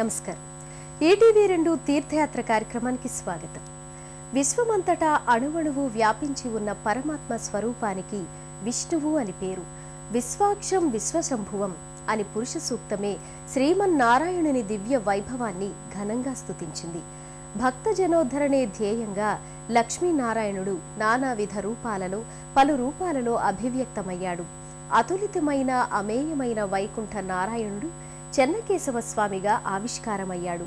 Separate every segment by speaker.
Speaker 1: నమస్కారం. ఈటీవీ రెండు తీర్థయాత్ర కార్యక్రమానికి స్వాగతం. విశ్వమంతటా అణువణువు వ్యాపించి ఉన్న పరమాత్మ స్వరూపానికి విష్ణువు అని పేరు. విశ్వాక్షం విశ్వశంభువం అని పురుష సూక్తమే శ్రీమన్నారాయణుని దివ్య వైభవాన్ని ఘనంగా స్తుతించింది. భక్త జనోద్ధరణే ధ్యేయంగా లక్ష్మీనారాయణుడు నానావిధ రూపాలలో పలు రూపాలలో అభివ్యక్తమయ్యాడు. అతులితమైన అమేయమైన వైకుంఠ నారాయణుడు చెన్నకేశవ స్వామిగా ఆవిష్కారమయ్యాడు.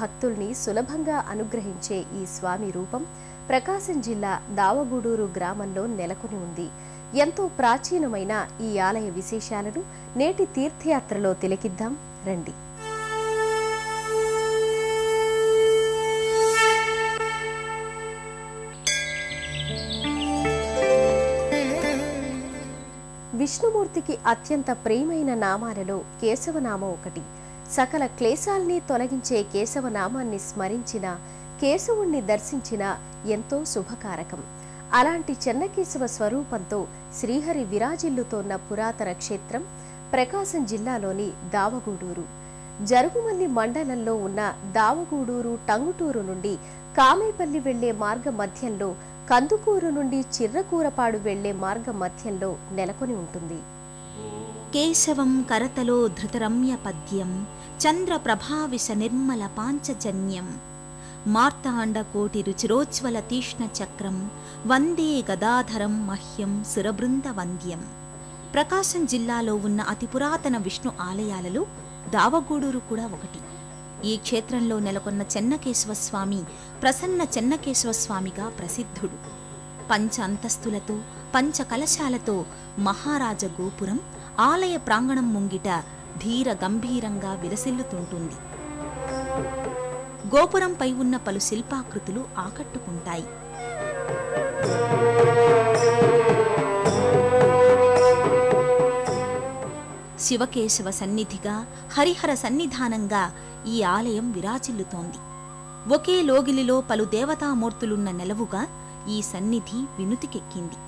Speaker 1: భక్తుల్ని సులభంగా అనుగ్రహించే ఈ స్వామి రూపం ప్రకాశం జిల్లా దావగూడూరు గ్రామంలో నెలకొని ఉంది. ఎంతో ప్రాచీనమైన ఈ ఆలయ విశేషాలను నేటి తీర్థయాత్రలో తిలకిద్దాం. రండి. విష్ణుమూర్తికి అత్యంత ప్రియమైన నామాలలో కేశవనామం ఒకటి. సకల క్లేశాల్ని తొలగించే కేశవనామాన్ని స్మరించిన కేశవుణ్ణి దర్శించిన ఎంతో శుభకారకం. అలాంటి చెన్నకేశవ స్వరూపంతో శ్రీహరి విరాజిల్లుతోన్న పురాతన క్షేత్రం ప్రకాశం జిల్లాలోని దావగూడూరు. జరుగుమల్లి మండలంలో ఉన్న దావగూడూరు టంగుటూరు నుండి కామేపల్లి వెళ్ళే మార్గ మధ్యంలో కందుకూరు నుండి చిర్రకూరపాడు వెళ్ళే మార్గ మధ్యంలో నెలకొని ఉంటుంది.
Speaker 2: కేశవం కరతలో ధృతరమ్య పద్యం చంద్రప్రభావిశ నిర్మల పాంచజన్యం మార్తాండ కోటి రుచిరోజ్వల తీష్ణ చక్రం వందే గదాధరం మహ్యం సురబృంద వంద్యం. ప్రకాశం జిల్లాలో ఉన్న అతి పురాతన విష్ణు ఆలయాలలో దావగూడూరు కూడా ఒకటి. ఈ క్షేత్రంలో నెలకొన్న చెన్నకేశవ స్వామి ప్రసన్న చెన్నకేశవస్వామిగా ప్రసిద్ధుడు. పంచ అంతస్తులతో పంచ కలశాలతో మహారాజ గోపురం ఆలయ ప్రాంగణం ముంగిట ధీర గంభీరంగా విరసిల్లుతుంటుంది. గోపురంపై ఉన్న పలు శిల్పాకృతులు ఆకట్టుకుంటాయి. శివకేశవ సన్నిధిగా హరిహర సన్నిధానంగా ఈ ఆలయం విరాజిల్లుతోంది. ఒకే లోగిలిలో పలు దేవతామూర్తులున్న నెలవుగా ఈ సన్నిధి వినుతికెక్కింది.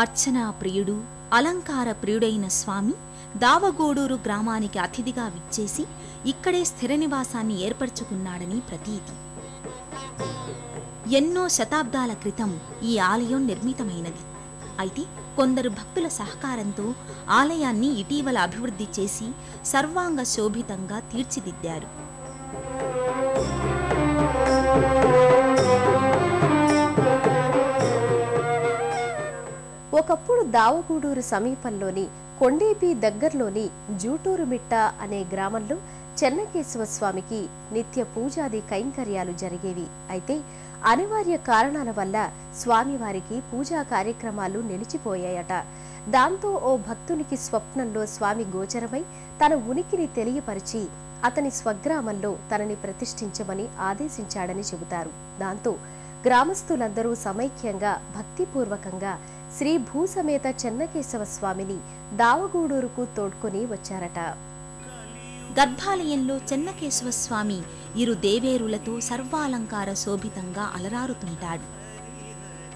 Speaker 2: అర్చనా ప్రియుడు అలంకార ప్రియుడైన స్వామి దావగూడూరు గ్రామానికి అతిథిగా విచ్చేసి ఇక్కడే స్థిర నివాసాన్ని ఏర్పరచుకున్నాడని ప్రతీతి. ఎన్నో శతాబ్దాల క్రితం ఈ ఆలయం నిర్మితమైనది. అయితే కొందరు భక్తుల సహకారంతో ఆలయాన్ని ఇటీవల అభివృద్ధి చేసి సర్వాంగ శోభితంగా తీర్చిదిద్దారు.
Speaker 1: ఒకప్పుడు దావగూడూరు సమీపంలోని కొండేపి దగ్గరలోని జూటూరుమిట్ట అనే గ్రామంలో చెన్నకేశవ స్వామికి నిత్య పూజాది కైంకర్యాలు జరిగేవి. అయితే అనివార్య కారణాల వల్ల స్వామివారికి పూజా కార్యక్రమాలు నిలిచిపోయాయట. దాంతో ఓ భక్తునికి స్వప్నంలో స్వామి గోచరమై తన ఉనికిని తెలియపరిచి అతని స్వగ్రామంలో తనని ప్రతిష్ఠించమని ఆదేశించాడని చెబుతారు. దాంతో గ్రామస్తులందరూ సమైక్యంగా భక్తిపూర్వకంగా శ్రీ భూసమేత చెన్నకేశవ స్వామిని దావగూడూరుకు తోడ్కొని వచ్చారట.
Speaker 2: గర్భాలయంలో చెన్నకేశవ స్వామి ఇరు దేవేరులతో సర్వాలంకార శోభితంగా అలరారుతుంటాడు.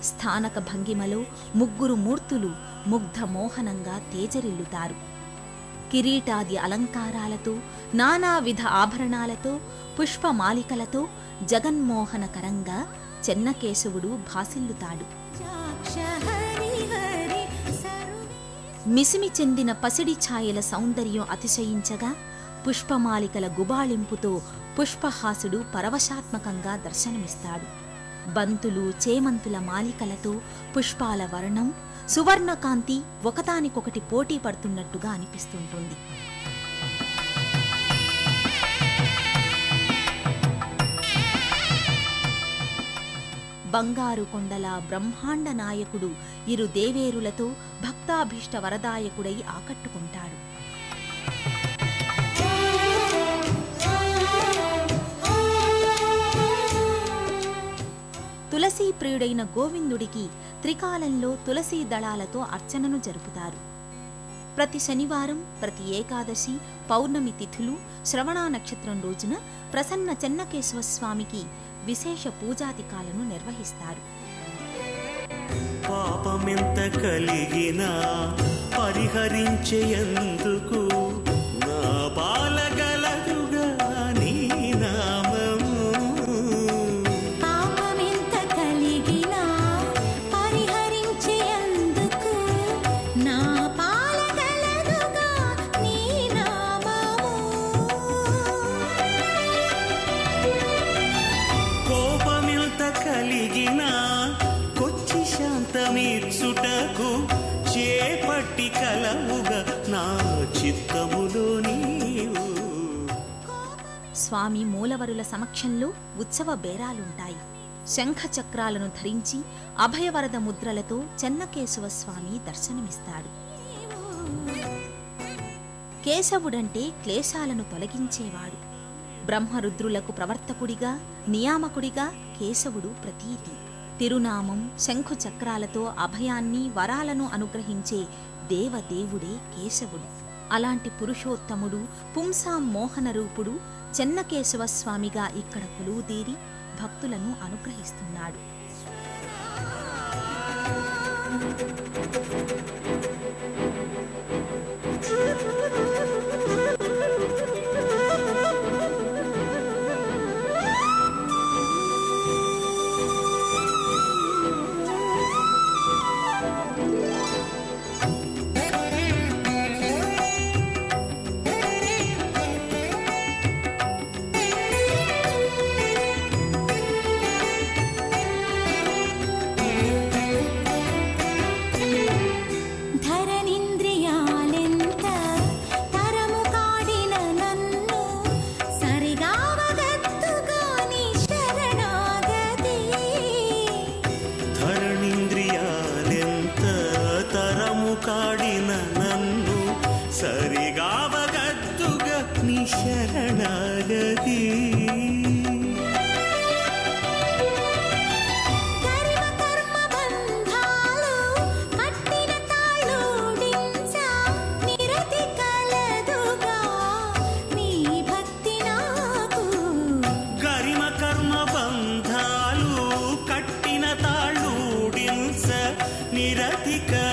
Speaker 2: స్థానక భంగిమలో ముగ్గురు మూర్తులు ముగ్ధ మోహనంగా తేజరిల్లుతారు. కిరీటాది అలంకారాలతో నానావిధ ఆభరణాలతో పుష్పమాలికలతో జగన్మోహనకరంగా చెన్నకేశవుడు భాసిల్లుతాడు. మిసిమి చెందిన పసిడి ఛాయల సౌందర్యం అతిశయించగా పుష్పమాలికల గుబాళింపుతో పుష్పహాసుడు పరవశాత్మకంగా దర్శనమిస్తాడు. బంతులు చేమంతుల మాలికలతో పుష్పాల వర్ణం సువర్ణకాంతి ఒకదానికొకటి పోటీ పడుతున్నట్టుగా అనిపిస్తుంటుంది. బంగారు కొండల బ్రహ్మాండ నాయకుడు ఇరు దేవేరులతో భక్తాభీష్ట వరదాయకుడై ఆకట్టుకుంటాడు. తులసీ ప్రియుడైన గోవిందుడికి త్రికాలంలో తులసీ దళాలతో అర్చనను జరుపుతారు. ప్రతి శనివారం ప్రతి ఏకాదశి పౌర్ణమి తిథులు శ్రవణ నక్షత్రం రోజున ప్రసన్న చెన్నకేశవ స్వామికి విశేష పూజాధికాలను నిర్వహిస్తారు.
Speaker 3: పాపమెంత కలిగినా పరిహరించేందుకు కలవుగా నా చిత్తములో నీవు.
Speaker 2: స్వామి మూలవరుల సమక్షంలో ఉత్సవ బేరాలుంటాయి. శంఖ చక్రాలను ధరించి అభయవరద ముద్రలతో చెన్నకేశవ స్వామి దర్శనమిస్తాడు. కేశవుడంటే క్లేశాలను తొలగించేవాడు. బ్రహ్మరుద్రులకు ప్రవర్తకుడిగా నియామకుడిగా కేశవుడు ప్రతీతి. తిరునామం శంఖుచక్రాలతో అభయాన్ని వరాలను అనుగ్రహించే దేవదేవుడే కేశవుడు. అలాంటి పురుషోత్తముడు పుంసాం మోహన రూపుడు చెన్నకేశవ స్వామిగా ఇక్కడ కొలువుదీరి భక్తులను అనుగ్రహిస్తున్నాడు.
Speaker 3: अधिकार